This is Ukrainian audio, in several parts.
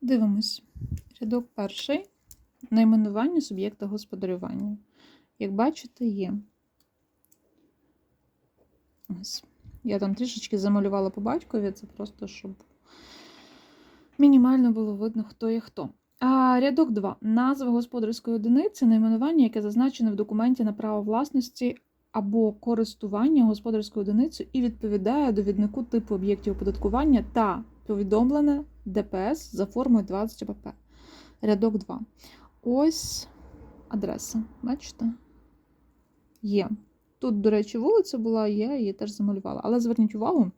Дивимось. Рядок перший. Найменування суб'єкта господарювання. Як бачите, є. Ось. Я там трішечки замалювала по батькові, це просто щоб мінімально було видно, хто є хто. А, рядок 2. Назва господарської одиниці, найменування, яке зазначене в документі на право власності або користування господарською одиницею і відповідає довіднику типу об'єктів оподаткування та повідомлене ДПС за формою 20 АПП. Рядок 2. Ось адреса. Бачите? Є. Тут, до речі, вулиця була, я її теж замалювала. Але зверніть увагу,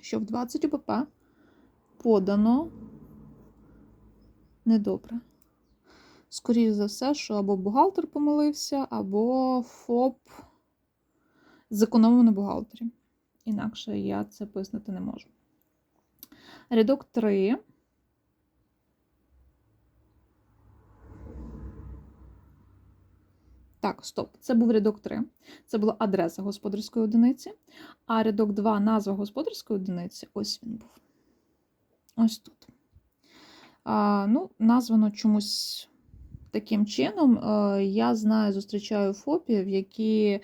що в 20 ОПП подано недобре. Скоріше за все, що або бухгалтер помилився, або ФОП зекономив на бухгалтері. Інакше я це пояснити не можу. Рядок 3. Так, стоп. Це був рядок 3. Це була адреса господарської одиниці. А рядок 2 назва господарської одиниці ось він був. Ось тут. А, Ну, названо чомусь таким чином. Е, Я знаю, зустрічаю фопів, які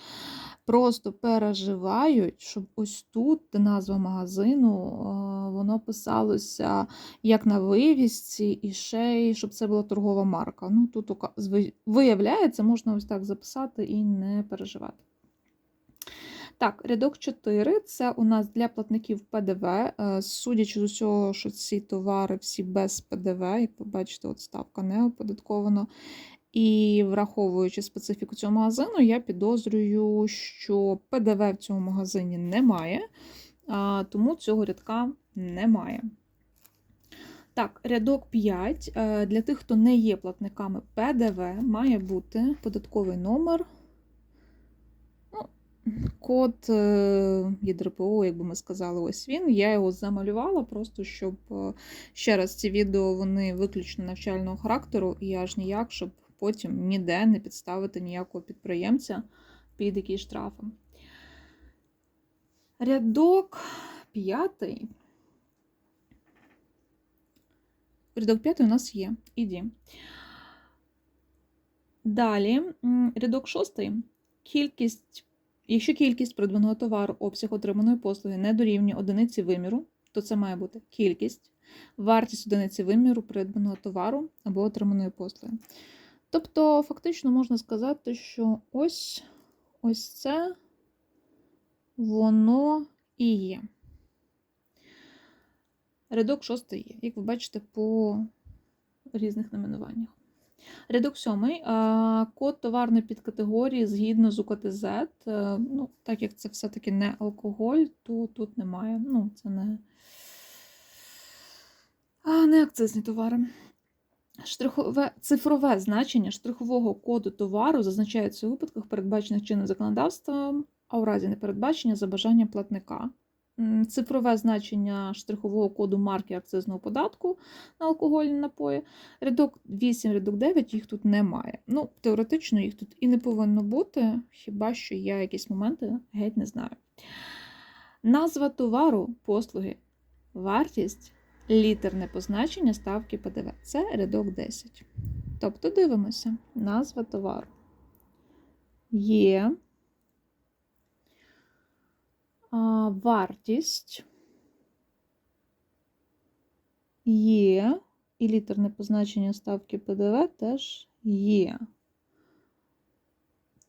просто переживають, щоб ось тут, назва магазину, е, воно писалося як на вивісці, і ще й щоб це була торгова марка. Ну, тут виявляється, можна ось так записати і не переживати. Так, рядок 4 це у нас для платників ПДВ. Е, Судячи з усього, що ці товари всі без ПДВ, як ви бачите, от ставка не оподаткована. І враховуючи специфіку цього магазину, я підозрюю, що ПДВ в цьому магазині немає, тому цього рядка немає. Так, рядок 5. Е, Для тих, хто не є платниками ПДВ, має бути податковий номер. Ну, Код е, ЄДРПО, як би ми сказали, ось він. Я його замалювала, просто щоб е, ще раз ці відео вони виключно навчального характеру, і аж ніяк, щоб потім ніде не підставити ніякого підприємця під якісь штрафи. Рядок п'ятий. Рядок п'ятий у нас є. Іді. Далі, рядок шостий. Кількість, якщо кількість придбаного товару, обсяг отриманої послуги не дорівнює одиниці виміру, то це має бути кількість, вартість одиниці виміру придбаного товару або отриманої послуги. Тобто, фактично можна сказати, що ось, ось це воно і є. Рядок шостий є, як ви бачите, по різних найменуваннях. Рядок сьомий. Код товарної підкатегорії згідно з УКТЗ. Е, Ну, так як це все-таки не алкоголь, то тут немає. Ну, це не, а, не акцизні товари. Штрихове цифрове значення штрихового коду товару зазначається у випадках, передбачених чинним законодавством, а у разі непередбачення за бажанням платника. Цифрове значення штрихового коду марки акцизного податку на алкогольні напої. Рядок 8, рядок 9 їх тут немає. Ну, теоретично їх тут і не повинно бути, хіба що я якісь моменти геть не знаю. Назва товару, послуги, вартість, літерне позначення ставки ПДВ. Це рядок 10. Тобто дивимося, назва товару. Є а, вартість. Є. І літерне позначення ставки ПДВ теж є.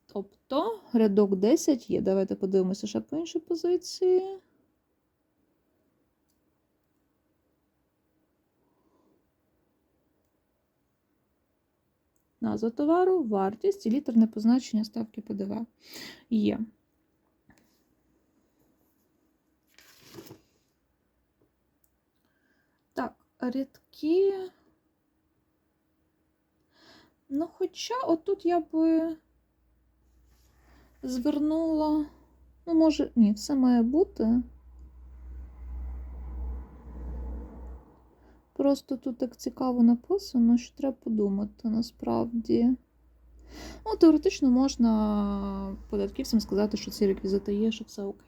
Тобто рядок 10 є. Давайте подивимося ще по іншій позиції. Назва товару, вартість і літерне позначення ставки ПДВ є. Так, рядки. Ну, хоча отут я би звернула. Ну, може, ні, все має бути. Просто тут так цікаво написано, що треба подумати насправді. Ну, теоретично можна податківцям сказати, що ці реквізити є, що все окей.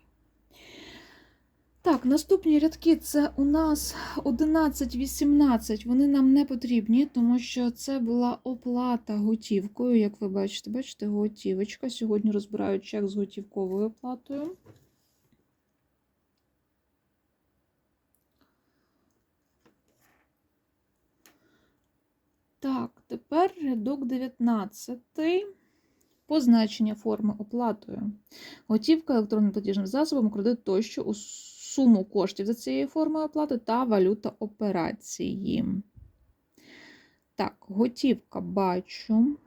Так, наступні рядки це у нас 11-18. Вони нам не потрібні, тому що це була оплата готівкою. Як ви бачите, бачите, готівочка. Сьогодні розбираю чек з готівковою оплатою. Так, тепер рядок 19. Позначення форми оплатою. Готівка електронним платіжним засобом, кредит тощо у суму коштів за цією формою оплати та валюта операції. Так, готівка бачу.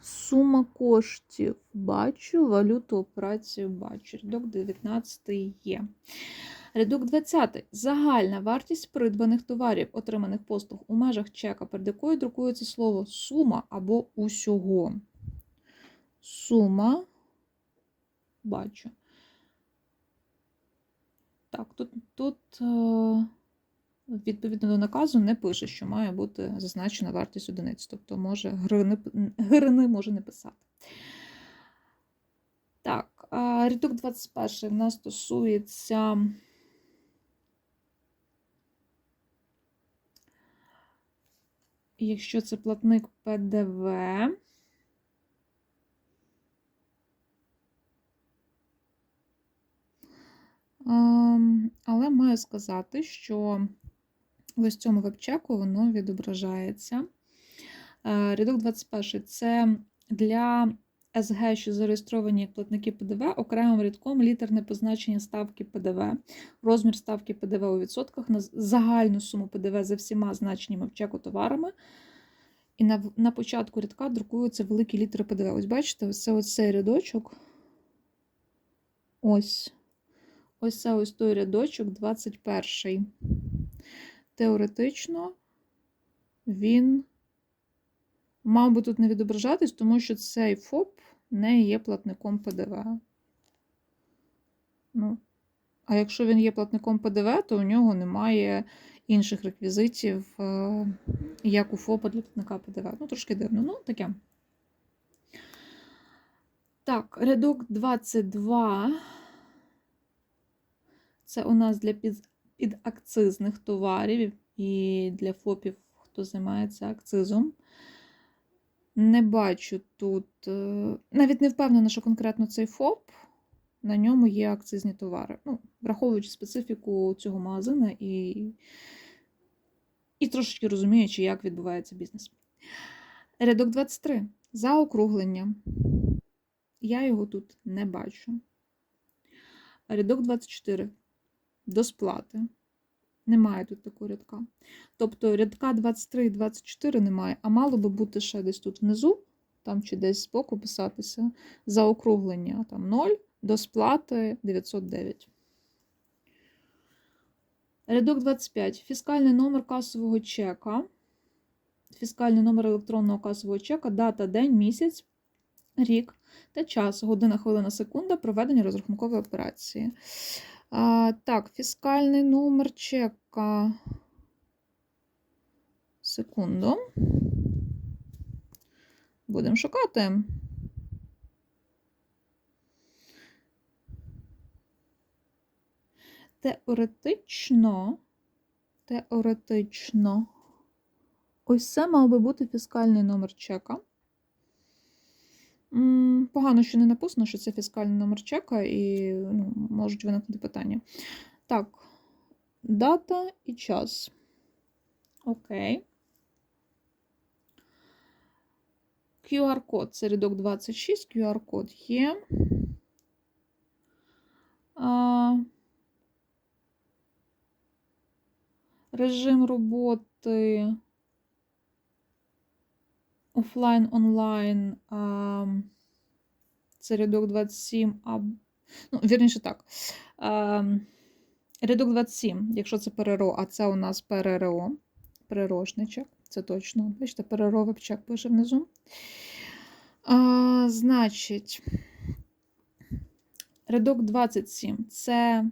Сума коштів бачу, валюту операцію бачу. Рядок 19 є. Рядок 20. Загальна вартість придбаних товарів, отриманих послуг у межах чека, перед якою друкується слово сума або усього. Сума. Бачу. Так, тут, тут е, відповідно до наказу не пише, що має бути зазначена вартість одиниць. Тобто, може, гривни може не писати. Так, рядок 21 в нас стосується. Якщо це платник ПДВ, Ем, але маю сказати, що в цьому веб-чеку воно відображається. Е, Рядок 21 це для СГ, що зареєстровані як платники ПДВ, окремим рядком літерне позначення ставки ПДВ, розмір ставки ПДВ у відсотках на загальну суму ПДВ за всіма значеннями в чеку товарами. І на на початку рядка друкуються великі літери ПДВ. Ось бачите, ось це ось цей рядочок. Ось. Ось це ось той рядочок 21. Теоретично він мав би тут не відображатись, тому що цей ФОП не є платником ПДВ. Ну, а якщо він є платником ПДВ, то у нього немає інших реквізитів, е, як у ФОПа для платника ПДВ. Ну, трошки дивно, ну таке. Так, рядок 22. Це у нас для підакцизних товарів і для ФОПів, хто займається акцизом. Не бачу тут, е, навіть не впевнена, що конкретно цей ФОП, на ньому є акцизні товари. Ну, Враховуючи специфіку цього магазину і і трошечки розуміючи, як відбувається бізнес. Рядок 23. Заокруглення. Я його тут не бачу. Рядок 24 до сплати. Немає тут такого рядка. Тобто рядка 23 і 24 немає, а мало би бути ще десь тут внизу, там чи десь збоку писатися, заокруглення там 0 до сплати 909. Рядок 25. Фіскальний номер касового чека. Фіскальний номер електронного касового чека, дата, день, місяць, рік та час, година, хвилина, секунда проведення розрахункової операції. А, Так, фіскальний номер чека. Секунду. Будемо шукати. Теоретично, теоретично, ось це мав би бути фіскальний номер чека. Погано, що не написано, що це фіскальний номер чека, і ну, можуть виникнути питання. Так, дата і час. Окей. QR-код це рядок 26, QR-код є. А, Режим роботи офлайн, онлайн, це рядок 27, а, ну, вірніше так. Рядок 27, якщо це ПРРО, а це у нас ПРРО, ПРРОшничок, це точно. Бачите, ПРРО вебчек пише внизу. А, Значить, рядок 27 це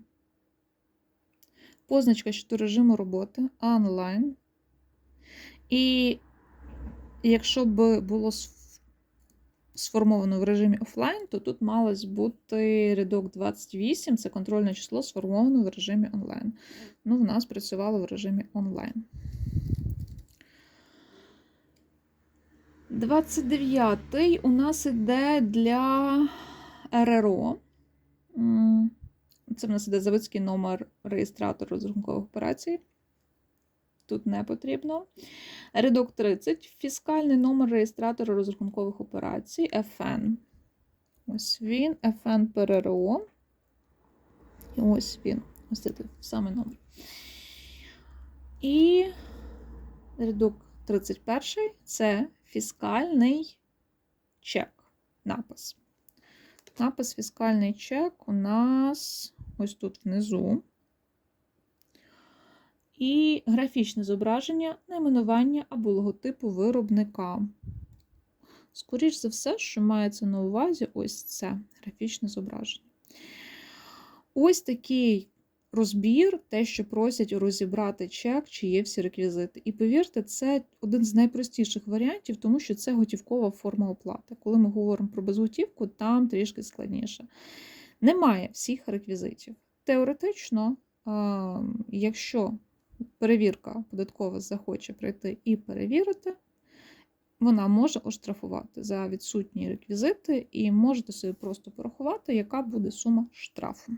позначка щодо режиму роботи онлайн. І якщо б було сформовано в режимі офлайн, то тут малось бути рядок 28, це контрольне число сформовано в режимі онлайн. Ну, в нас працювало в режимі онлайн. 29-й у нас іде для РРО. Це в нас іде заводський номер реєстратора розрахункових операцій. Тут не потрібно. Рядок 30. Фіскальний номер реєстратора розрахункових операцій FN. Ось він, FN ПРРО. І ось він. Ось це саме номер. І рядок 31 це фіскальний чек. Напис. Напис фіскальний чек у нас ось тут внизу. І графічне зображення, найменування або логотипу виробника. Скоріш за все, що мається на увазі ось це графічне зображення. Ось такий розбір, те, що просять розібрати чек, чи є всі реквізити. І повірте, це один з найпростіших варіантів, тому що це готівкова форма оплати. Коли ми говоримо про безготівку, там трішки складніше. Немає всіх реквізитів. Теоретично, якщо перевірка податкова захоче прийти і перевірити, вона може оштрафувати за відсутні реквізити, і можете собі просто порахувати, яка буде сума штрафу.